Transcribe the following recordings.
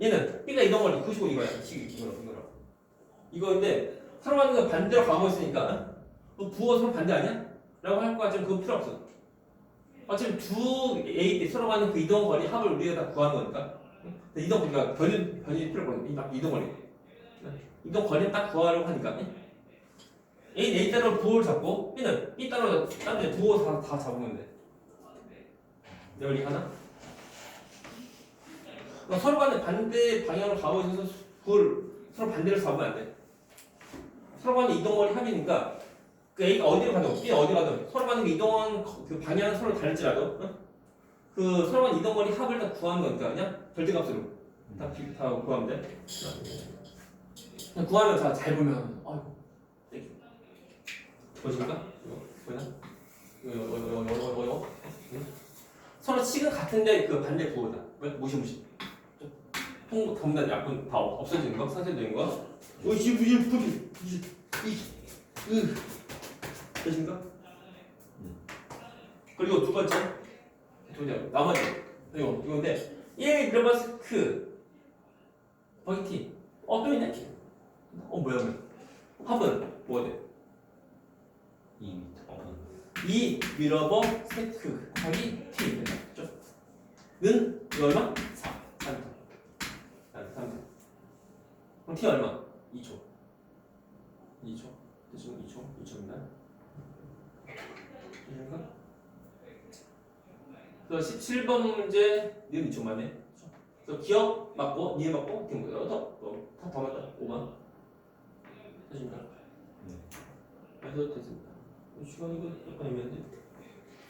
얘는 B가 이동 거리 95 이거야. 식 이거라 이거라. 이거인데 서로 가는 거 반대로 가고 있으니까 뭐 부호 서로 반대 아니야? 라고 할것 같지만 그거 필요 없어. 어차피 두 A 때 서로 가는 그 이동 거리 합을 우리가 다 구하는 거니까. 이동 거리가 변이 변이 필요 없거든. 딱 이동 거리. 이동 거리 딱 구하려고 하니까. A A 따로 부호를 잡고 B는 B 따로 딴데 부호 다, 다 잡으면 돼. 내 원리 하나? 그러니까 서로 간에 반대 방향으로 가고 있어서 그걸 서로 반대로 잡으면 안 돼. 서로 간에 이동거리 합이니까 그 A가 어디로 가든 B 어디 가든 서로 게 이동한 거- 그 방향은 서로 다를지라도 어? 그 서로 간 이동거리 합을 다 구하는 거니까 그냥 절대값으로 다, 비- 다 구하면 돼. 그냥 구하면 다잘 보면 아이고. 보십니까? 이거 보이나? 이거 이거 이거 이거? 서로 식은 같은데 그 반대 구호다. 왜? 무시무시. 통 전부 다 약분 다 없어지는 거, 상쇄되는 거. 어이 무시 무시 무시 이으 되신가? 그리고 두 번째 두 번째 나머지 이거 이건데 1 밀어바스크 버기티 어또 있네? 어 뭐야 뭐야 합은 뭐가 돼? 2m 2 밀어버 세크 곱하기 t 그죠? 는 얼마? 4 3m 3m 그럼 t 얼마? 2초. 2초? 지금 2초? 2초입니다 이해가? 그래서 17번 문제 니은 2초 만에. 그래서 기억 맞고 니은 맞고 팀 뭐야 더더다 더 맞다. 5번. 되십니까? 네. 그래서 됐습니다. 이 시간 이거 약간 애매한데?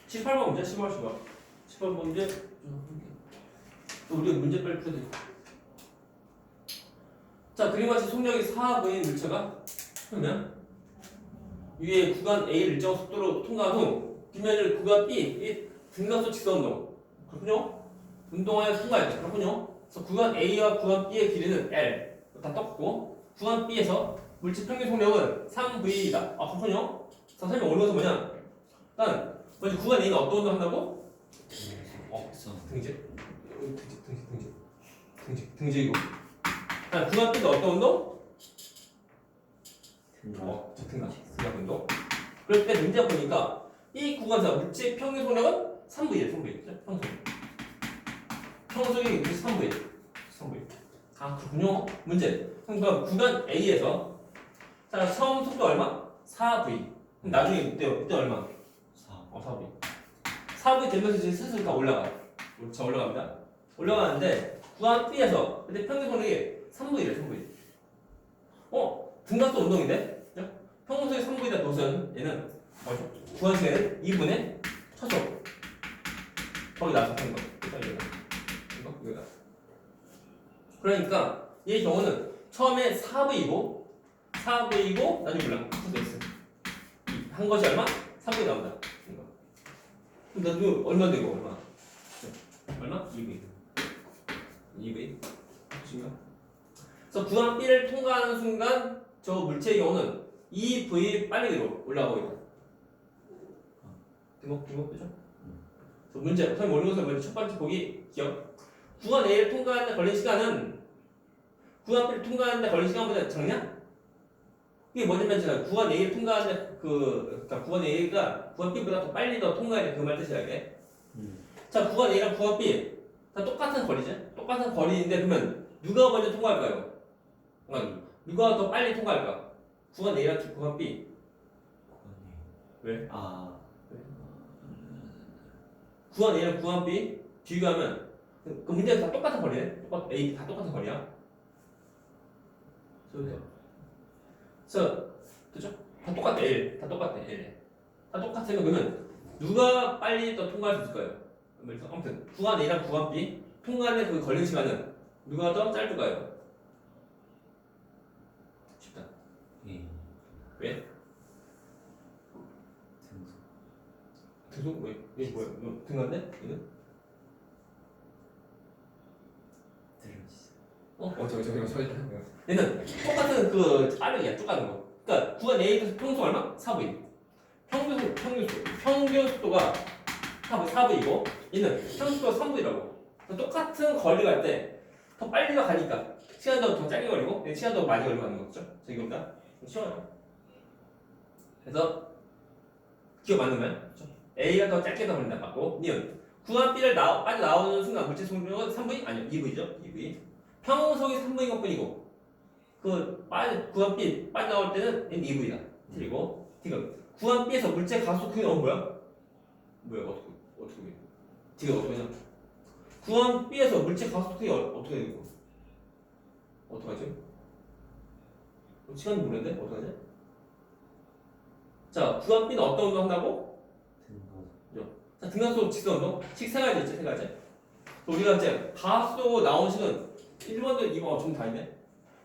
18번 문제 18번 18번. 18번 문제 또 우리가 문제 빨리 돼. 자 그림같이 속력이 4V인 물체가 그러면 위에 구간 A를 일정 속도로 통과한 후 뒷면을 구간 B 이 등가속 직선 운동 그렇군요? 운동하여 돼 그렇군요? 그래서 구간 A와 구간 B의 길이는 L. 다 떴고 구간 B에서 물질 평균 속력은 3V이다. 아 그렇군요? 자 설명 올려서 뭐냐 일단 먼저 구간 A는 어떤 운동 한다고? 어 등지 등지 등지 등지 등지 등지이고 자 구간 B는 어떤 운동? 어, 등가 등가 운동. 그럴 때 문제 보니까 이 구간에서 물질 평균 속력은 3V예요, 3V. 그죠? 평소. 평소이 3V. 3V. 아, 그렇군요. 문제. 그러니까 구간 A에서 자, 처음 속도 얼마? 4V. 그럼 나중에 이때 이때 얼마? 4 어, 4V. 4V 되면서 이제 슬슬 다 올라가. 자, 올라갑니다. 올라가는데 구간 B에서 근데 평균 속력이 3V래, 3V. 어, 등각도 운동인데? 그죠? 평소에 3V다 도선 얘는 뭐죠? 시간은 2분의 초속. 거기 나서 한 거. 이거, 이거. 이거, 이거다. 그러니까 얘 경우는 처음에 4V이고 4V이고 나중에 몰라. 있어. 한 것이 얼마? 3V 나온다. 이거. 그럼 나중에 얼마 되고 얼마? 얼마? 2V. 2V. 그친가? 그래서 구간 B를 통과하는 순간 저 물체의 경우는 2V 빨리 위로 올라가고 있다. 등록 등록 되죠? 그래서 문제 선생님 것을 먼저 첫 번째 보기 기억. 구간 A를 통과하는데 걸린 시간은 구간 B를 통과하는데 걸린 시간보다 작냐? 이게 뭐냐면 제가 구간 A를 통과하는데 그 그러니까 구간 A가 구간 B보다 더 빨리 더 통과해야 돼. 그말 뜻이야 이게. 음. 자 구간 A랑 구간 B 다 똑같은 거리지? 똑같은 거리인데 그러면 누가 먼저 통과할까요? 그러니까 누가 더 빨리 통과할까? 구간 A랑 구간 B 왜? 아 구간 A랑 구간 B 비교하면 그, 그 문제는 다 똑같은 거리네. 똑같 A 다 똑같은 거리야. 그래서 그래서 그죠? 다 똑같아 L 다 똑같아 L 다 똑같으면 그러면 누가 빨리 더 통과할 수 있을까요? 아무튼 구간 A랑 구간 B 통과하는 그 걸린 시간은 누가 더 짧을까요? 쉽다. 예 왜? 등속 등속 왜? 이게 뭐야? 뭐 등간데? 이는? 들려주세요 어? 어 저기 저기 저기 얘는 똑같은 그 빠르기야 똑같은 거 그러니까 구간 A에서 평소 얼마? 4V 평균 속- 평균 속- 평균 속도가 4V, 4V이고 얘는 평균 속도가 3V라고 똑같은 거리 갈 때 더 빨리 가니까 시간도 더 짧게 걸리고 시간도 더 많이 걸리고 하는 거죠. 자, 이겁니다. 쉬워요. 그래서 기억 맞는가요? 그렇죠? A가 더 짧게 더 걸린다 맞고 니은 구간 B를 나, 빠져 나오는 순간 물질 속력은 3V? 아니요 2V죠 2V 평속이 3V인 것 뿐이고 그 빠져 구간 B 빠져 나올 때는 얘는 2V다 그리고 지금 구간 B에서 물질 가속 그게 어 뭐야? 뭐야 어떻게 어떻게 돼? 지금 어떻게 되냐? 구간 B에서 물질 가속 크기 어, 어떻게 되고? 어떻게 하지? 시간이 모르는데 어떻게 하지? 자 구간 B는 어떤 운동 한다고? 자, 등간소 직선 운동 식세 가지 있지 세 가지. 우리가 이제 가속 나온 식은 1번도 2번 어, 좀다 있네.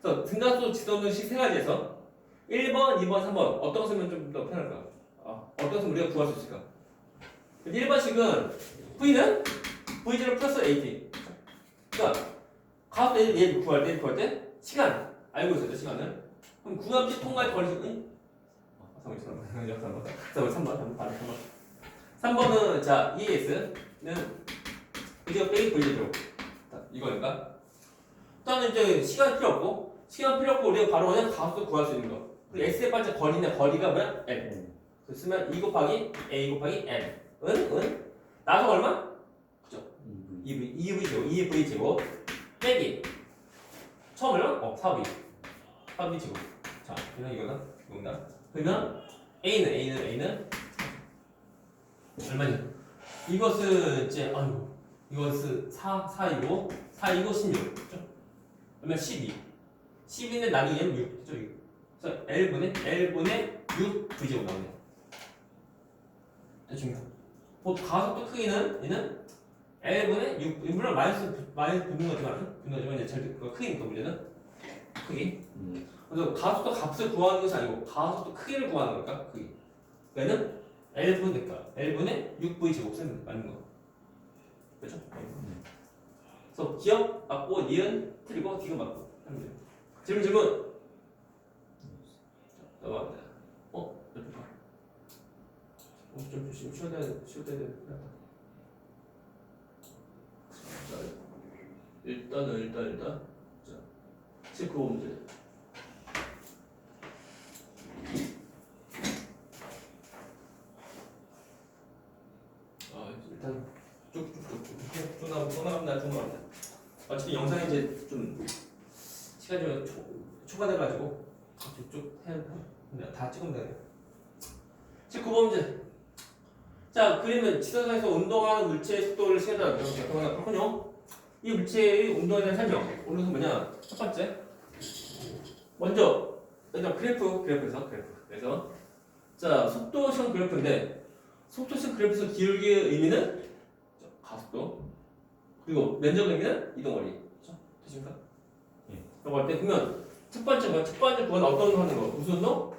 그래서 등간소 직선 운동 식세 가지에서 1번, 2번, 3번 어떤 거 쓰면 좀 더 편할까? 아, 어떤 거 쓰면 우리가 구할 수 있을까? 1번 식은 V는 V0 플러스 AT. 그러니까 가속 얘, 얘 구할 때 구할 때 시간 알고 있어야 돼 시간을. 그럼 구합식 통과의 거리 시간이 아, 3번 3번 3번 3번 3번 3번 3번은 자 ES는 이거 빼기 V제로 이거니까 일단은 이제 시간 필요 없고 시간 필요 없고 우리가 바로 그냥 가속도 구할 수 있는 거 그리고 X의 반짝 거리인데 거리가 뭐야? L 그 쓰면 2 곱하기 A 곱하기 N 은? 은? 나서 얼마? 2V 2V제곱 2V제곱 빼기 처음 얼마? 어 4V 4V제곱 자 그냥 이거는 이겁니다. 그러면 A는 A는 A는 얼마냐? 이것은 이제 아이고 이것은 4 4이고 4이고 16 그죠? 그러면 12 12는 나누기 얘는 6 그죠? 이거. 그래서 L분의 L분의 6 V제곱 나오네요 됐습니다. 곧 가속도 크기는 얘는 L분의 6 물론 마이너스 마이너스 거지만 붙는 거지만 이제 잘그 크기니까 문제는 크기 그래서 가속도 값을 구하는 것이 아니고 가속도 크기를 구하는 거니까 크기 얘는 L분 될까? L분의 6V 제곱 쓰면 맞는 거. 그렇죠? 그래서 기억 맞고 니은 틀리고 디귿 맞고 하면 돼요. 질문 질문. 자, 넘어갑니다. 어? 어, 좀 조심 쉬어야 돼. 쉬어야 돼. 자, 일단은 일단 일단 자, 19번 문제. 아 일단 쭉쭉쭉쭉 쭉 나가고 또 나갑니다 쭉 나갑니다 어차피 영상 이 이제 좀 시간이 좀 초, 초과돼가지고 쭉쭉 해야 돼. 다 찍으면 돼요. 19번 문제 자 그림은 지도상에서 운동하는 물체의 속도를 시간으로 이렇게 그러나 그렇군요. 이 물체의 운동에 대한 설명. 오늘은 뭐냐? 첫 번째. 먼저 일단 그래프 그래프에서 그래프 그래서. 자 속도형 그래프인데 속도식 그래프에서 기울기의 의미는? 자, 가속도. 그리고 면적 의미는 이동 거리 되십니까? 예. 그럼 할때 보면 첫 번째 뭐, 첫 번째 구간 어떤 거 하는 거 무슨 운동?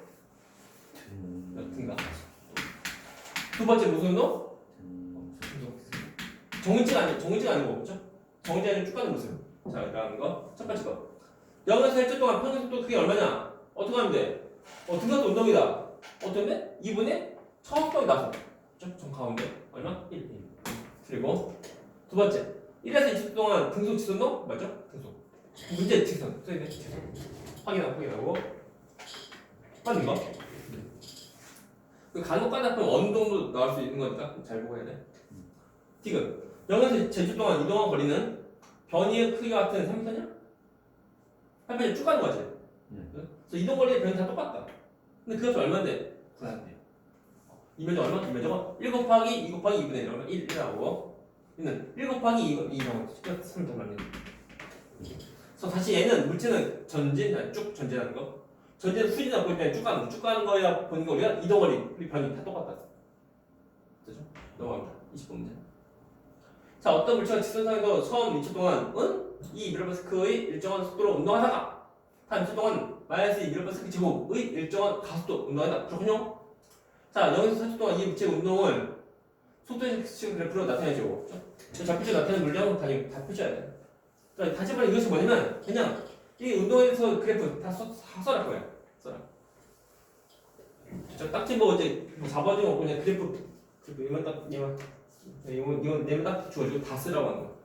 등가 두 번째 무슨 운동? 정인지가 아니 정인지가 아니고 그렇죠? 정인지 아니고 쭉 가는 모습 자 일단 거첫 번째 거 0에서 1초 동안 평균 속도 크기 얼마냐? 어떻게 하면 돼? 어 등가도 운동이다 어떤데? 2분의 처음속도이 나서 좀, 좀 가운데 얼마? 1, 1 그리고 두 번째 1에서 20초 동안 등속 지선도? 맞죠? 등속. 문제 직선. 써있네 직선. 확인하고 확인하고. 맞는 거? 그 간혹 가다 보면 어느 정도 나올 수 있는 거니까 잘 보고 해야 돼. 지금 0에서 제주 동안 이동한 거리는 변이의 크기가 같은 3m냐? 3m 쭉 가는 거지. 그래서 이동 거리의 변이 다 똑같다. 근데 그것이 얼마인데? 구하는데 이면적 얼마? 이면적은 1 곱하기 2 곱하기 2분의 1 얼마? 1, 1하고 얘는 1 곱하기 2, 2하고 3더 맞는 그래서 다시 얘는 물체는 전진, 아니, 쭉 전진하는 거 전진 후진하고 그냥 쭉 가는 거, 쭉 가는 거야 보니까 우리가 이동거리, 우리 변이 다 똑같다 되죠? 넘어갑니다 20번 문제 자 어떤 물체가 직선상에서 처음 2초 동안 은? 2 미러버스크의 일정한 속도로 운동하다가 다음 2초 동안 마이너스 2 미러버스크 제곱의 일정한 가속도 운동하다 그렇군요 자, 여기서 4초 동안 이 물체의 운동을 속도식 그래프로 나타내죠. 그렇죠? 좌표식 나타내는 물량은 다, 이거 다 표시해야 돼. 자, 다시 말해 이것이 뭐냐면 그냥 이 운동에서 그래프 다 써, 다 써라 거야. 써라. 저 딱지 뭐 이제 뭐 4번 중에 그냥 그래프 그래프 이만 딱 이만 이건 이건 내면 딱 주어지고 다 쓰라고 하는 거.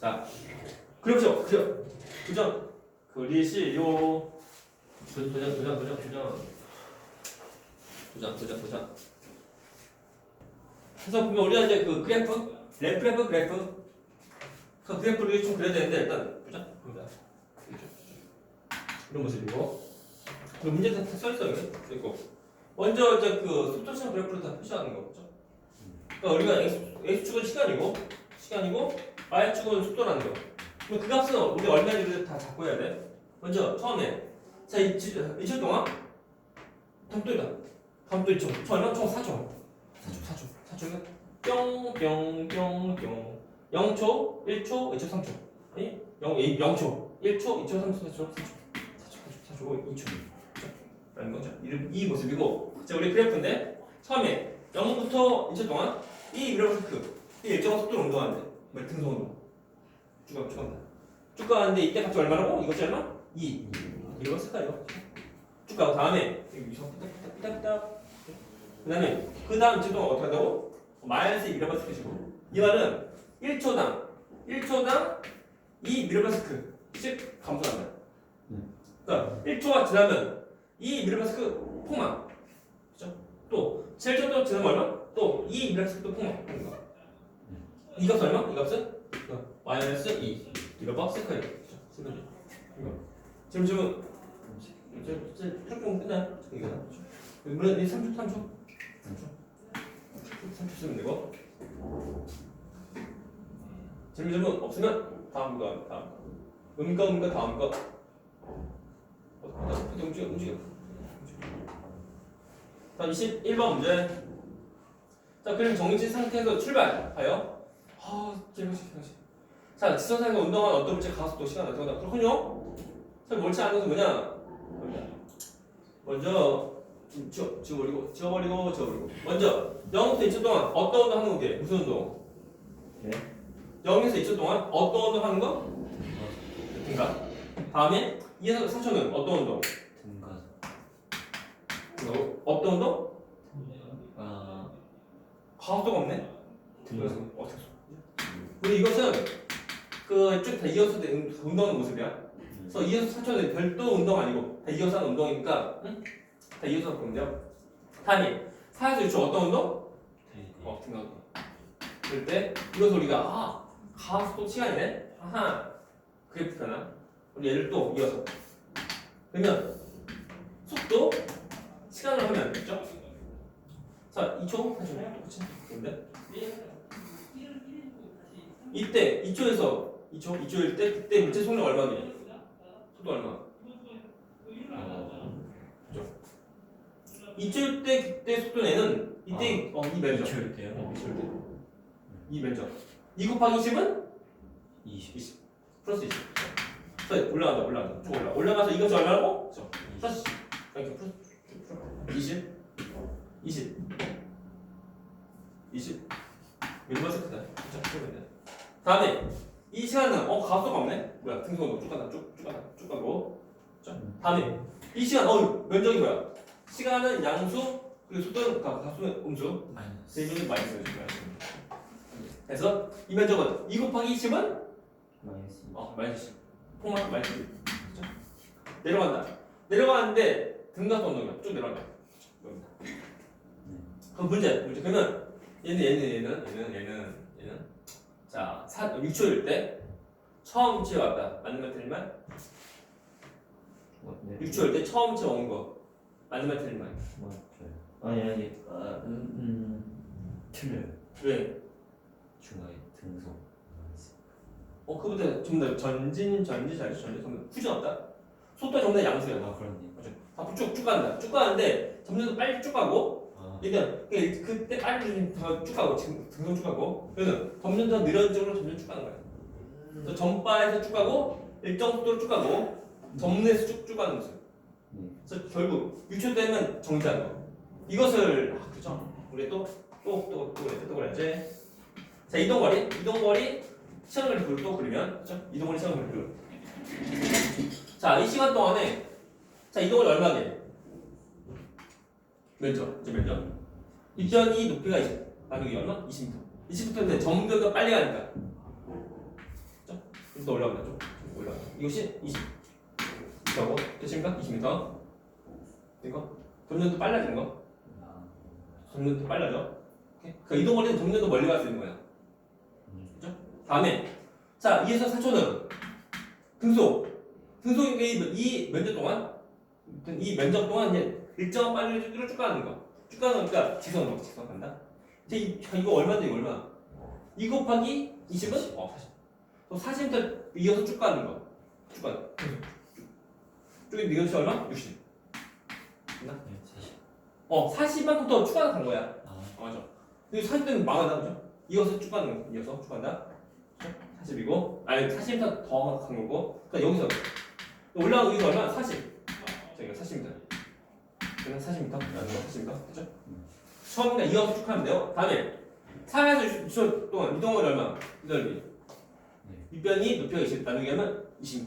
자, 그렇죠. 그죠. 도전. 그리시요. 도전, 도전, 도전, 도전, 도전. 도전, 도전, 도전. 그래서 보면 우리가 이제 그 그래프, 램프레프 그래프. 그 그래프를 좀 그려야 되는데 일단 보자. 봅니다. 이런 모습이고. 그 문제 다 써 있어요. 여기. 있고. 먼저 이제 그 속도시간 그래프를 다 표시하는 거죠. 그러니까 우리가 x, x축은 시간이고, 시간이고, y축은 속도라는 거. 그럼 그 값은 우리 얼마인지 다 잡고 해야 돼. 먼저 처음에 자 이, 지- 이칠 동안 담도이다. 담도 이쪽. 저 얼마? 총 4초. 4초. 4초. 4초는 뿅뿅뿅뿅 0초, 1초, 2초, 3초. 아니 0, 0초, 1초, 2초, 3초, 4초, 3초, 4초, 4초, 4초, 2초. 라는 거죠. 이, 이 모습이고 자 우리 그래프인데 처음에 0부터 2초 동안 이 그래프 이 일정한 속도로 운동하는데 뭐 등속 운동 쭉 가, 쭉 간다. 쭉 가는데 이때 값이 얼마라고? 이것이 얼마? 2. 이거 쓸까요? 쭉 가고 다음에 여기 유성 삐딱삐딱 삐딱삐딱 그 다음에 그 다음 지동 어떻게 한다고? 마이너스 2미러바스크시고 이 말은 1초당 1초당 2 미러바스크씩 감소한다 그러니까 1초가 지나면 2 미러바스크 폭망 그죠? 또 7초 또 지나면 얼마? 또 2 미러바스크 또 폭망 이 값은 얼마? 이 값은? 어, 마이너스 2 미러바스크 그죠? 쓰면 돼 이거 지금 지금 이제 조금 끝나요? 이거 물론 이 3초 3초 3초 3초 쓰면 되고. 질문 없으면 다음 거 다음 거. 음과 음과 다음 거. 어, 어떻게 움직여 움직여. 자 21번 문제. 자 그럼 정지 상태에서 출발하여. 아 기억시 기억시 자 지선상에서 운동한 어떤 물질 가속도 시간 어떻게 한다 그렇군요. 자 옳지 않은 것은 뭐냐? 먼저 지워, 지워버리고 지워버리고 지워버리고 먼저 0부터 2초 동안 어떤 운동 하는 거게 무슨 운동? 네. 0에서 2초 동안 어떤 운동 하는 거? 등가 다음에 2에서 3초는 어떤 운동? 등가 그리고 어떤 운동? 아 가속도가 없네 등가 어떻게 써? 우리 이것은 그쭉다 이어서 운동하는 모습이야 그래서 2에서 3초는 별도 운동 아니고 다 이어서 하는 운동이니까 응? 다 이어서 보면 돼요. 다음에 4에서 6초 어떤 운동? 어, 등가 운동 그럴 때 이것을 우리가 아 가속도 시간이네? 아하. 그래프잖아 우리 얘를 또 이어서. 그러면 속도? 시간을 하면 됐죠? 자 2초? 4초. 똑같이 그런데? 이때 2초에서 2초 2초일 때 그때 물체 속력 얼마냐? 속도 얼마? 2 초일 때 그때 속도 내는 이때 어 이 면적 2초일 때요? 어, 2초일 때이 면적 2 곱하기 10은 20 플러스 20. 자, 올라간다, 올라간다. 쭉 올라. 올라가서 이것이 얼마라고? 저, 플러스 10. 이렇게 플러스 20. 20. 20. 몇번 세트다. 자, 쭉 돼. 다음에 이 시간은 어 가속도가 없네. 뭐야? 등속도 쭉 간다. 쭉, 쭉 간다. 쭉 가고. 자, 다음에 이 시간 어 면적이 뭐야? 시간은 양수 그리고 속도는 가- 가속은 음수. 마이너스 대중은 마이너스 마이너스. 그래서 이 면적은 2 곱하기 10은 마이너스 어, 마이너스 10. 폭만 마이너스 10. 그렇죠? 내려간다. 내려가는데 등가도 운동이야. 쭉 내려간다. 여기다. 그럼 문제, 문제. 그러면 얘는 얘는 얘는 얘는 얘는 얘는 자, 4, 6초일 때 처음 치어 왔다. 맞는 말 말? 뭐, 네. 6초일 때 처음 치어 온 거. 맞는 말 틀린 말. 맞아요 아니 아니 아, 음, 음 틀려요 왜? 중간에 등속 어, 그보다 좀더 전진, 전지, 전지, 전지, 전지. 후진 없다. 속도 다 양수야. 아 그렇네 앞으로 쭉, 쭉 간다. 쭉 가는데 점점 더 빨리 쭉 가고 아 그러니까 그- 그때 빨리 더쭉 가고 지금 등성 쭉 가고 그래서 점점 더 느려진 쪽으로 점점 쭉 가는 거야. 그래서 전바에서 쭉 가고 일정 속도로 쭉 가고 점내에서 쭉쭉 가는 거죠. 네. 그래서 결국 6초 때면 정지하는 거. 이것을 아, 그죠? 우리 또또또또 또 그랬지. 자 이동 거리 이동 거리 시간 그래프를 또 그리면 그죠? 이동 거리 시간 그래프. 자이 시간 동안에 자 이동 거리 얼마게? 면적 이제 면적. 입전이 높이가 20. 나누기 얼마? 20m. 20m인데 점점 더 빨리 가니까. 그죠? 또 올라간다 좀 올라가. 이것이 20. 이거고 됐습니까? 20m. 이거 점점 더 빨라지는 거. 점점 더 빨라져. 그 이동 거리는 점점 더 멀리 갈 수 있는 거야. 그죠? 다음에 자 2에서 4초는 등속. 등속이 이, 이 면적 동안 이 면적 동안 이제 일정한 빨리를 쭉 가는 거. 쭉 가는 거니까 직선으로 직선 간다. 이제 이, 자, 이거 얼마인데 이거 얼마? 2 곱하기 20은? 어 40. 또 40m 이어서 쭉 가는 거. 쭉 가는 거. 쭉 이것이 얼마? 60. 네. 어 40만큼 더 추가가 간 거야. 아, 어, 맞아. 근데 40대는 망하다 그죠? 이어서 쭉 가는 거. 이어서 쭉 간다. 40이고 아니 40m 더간 거고. 그러니까 여기서 올라가고 여기서 얼마? 40. 저기가 40m. 그냥 40m. 라는 거 40m. 그죠? 처음에 이어서 쭉 하면 돼요. 다음에 4에서 6초 동안 이동거리 얼마? 이 넓이. 밑변이 높이가 20 나누기 하면 20m.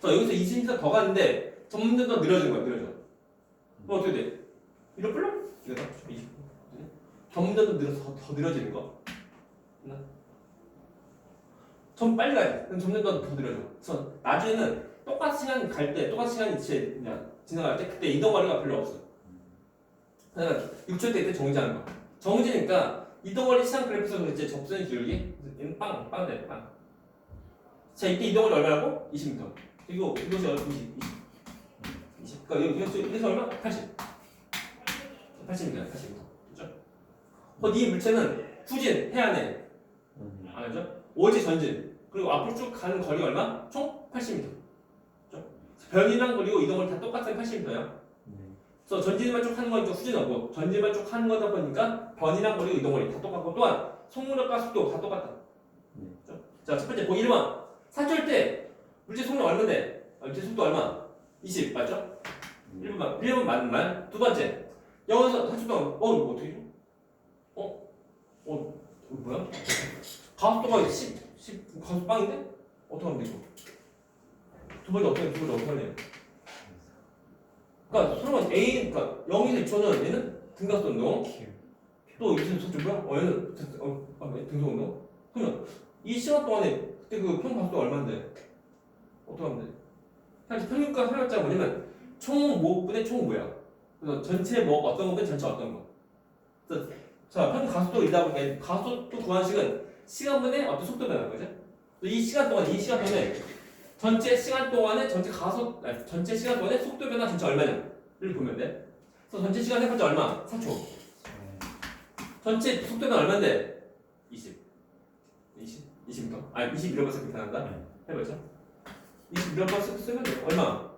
그래서 여기서 20m 더 가는데 점점 더 늘어진 거야, 늘어져. 그럼 어떻게 돼? 이렇게 불러? 이거다. 20. 점점 더 늘어서 더, 더 늘어지는 거. 됐나? 좀 빨리 가야 돼. 그럼 점점 더, 더 늘어져. 그래서 나중에는 똑같은 시간 갈 때, 똑같은 시간이 지- 그냥 지나갈 때 그때 이동 거리가 별로 없어. 그러니까 6초 때 이때 정지하는 거. 정지니까 이동 거리 시간 그래프에서 이제 접선의 기울기 얘는 빵, 빵 돼, 빵. 자 이때 이동 거리 얼마라고? 20m. 그리고 이것이 얼마? 20, 20. 20. 그러니까 여기 여기서 얼마? 80. 80입니다. 80m. 그죠? 어, 이 물체는 후진, 해안에 음, 알죠? 오지 전진. 그리고 앞으로 쭉 가는 거리 얼마? 총 80m. 그죠? 변이랑 그리고 이동거리 다 똑같은 80m야. 네. 그래서 전진만 쭉 하는 거니까 후진 없고 전진만 쭉 하는 거다 보니까 변이랑 거리고 이동거리 다 똑같고 또한 속력과 속도 다 똑같다. 네. 그죠? 자, 첫 번째 보기 1번. 사줄 때 물체 속력 얼마인데? 아, 물체 속도 얼마? 20 맞죠? 1번, 1번 맞는 말. 두 번째. 4초 동안 어, 이거 어떻게 줘? 어? 어, 뭐야? 가속도가 10, 10 가속 빵인데? 어떻게 하면 돼, 이거? 두 번째 어떻게, 두 번째 어떻게 하냐? 그러니까 서로 A, 그러니까 0에서 2초는 얘는 등가속 운동, 또 여기서 저쪽 뭐야? 어, 얘는 등- 어, 아, 왜? 등속 운동? 그러면 이 시간 동안에 그때 그 평가속도가 얼마인데? 어떻게 하면 돼? 사실 평균가 해봤자 뭐냐면 총 모분의 총 뭐야? 그래서 전체 뭐 어떤 거면 전체 어떤 거. 그래서 자 평균 가속도 이다 보니까 가속도 구한식은 시간분의 어떤 속도 변화인 거죠? 이 시간 동안 이 시간 동안에 전체 시간 동안에 전체 가속 아니, 전체 시간 동안에 속도 변화 전체 얼마냐를 보면 돼. 그래서 전체 시간 해봤자 얼마? 4초. 전체 속도 변화 얼마인데? 20. 20? 20m? 아니 21번 세트 변한다? 해보죠. 21번 세트 쓰면 돼. 얼마?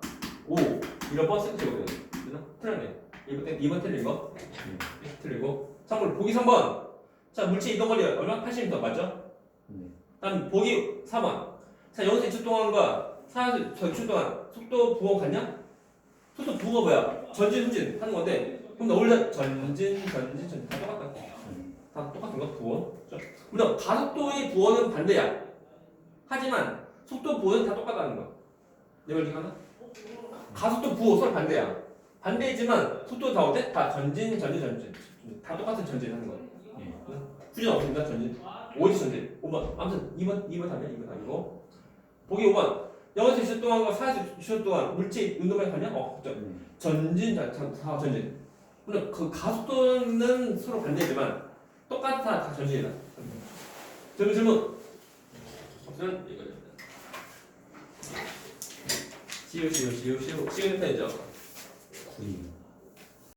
5. 1번 세트 적 되나? 틀렸네. 2번, 때- 2번 틀린 거. 네, 틀리고. 참고로 보기 3번. 자, 물체 이동 거리 얼마? 80m 맞죠? 네. 다음 보기 4번. 자, 여기서 2초 동안과 4에서 저 2초 동안 속도 부호 같냐? 속도 부호가 뭐야? 전진, 후진 하는 건데 그럼 너 원래 전진, 전진, 전진 다 똑같다. 다 똑같은 거 부호. 그죠? 물론 가속도의 부호는 반대야. 하지만 속도 부호는 다 똑같다는 거. 내가 이렇게 하나? 가속도 부호 서로 반대야. 반대이지만 속도 다 어때? 다 전진, 전진, 전진. 다 똑같은 전진 하는 거. 네. 후진 없습니다. 전진. 오지 전진. 5번. 아무튼 2번, 2번 하면 2번 아니고. 보기 5번. 여기서 20초 동안과 40초 동안 물체 운동만 하냐? 어, 저, 전진, 자, 자, 다 전진. 물론 그 가속도는 서로 반대지만 똑같아 다 전진이다. 질문 질문. 없으면 이거입니다. 시우 시우 시우 시우 시우 편이죠. Yeah.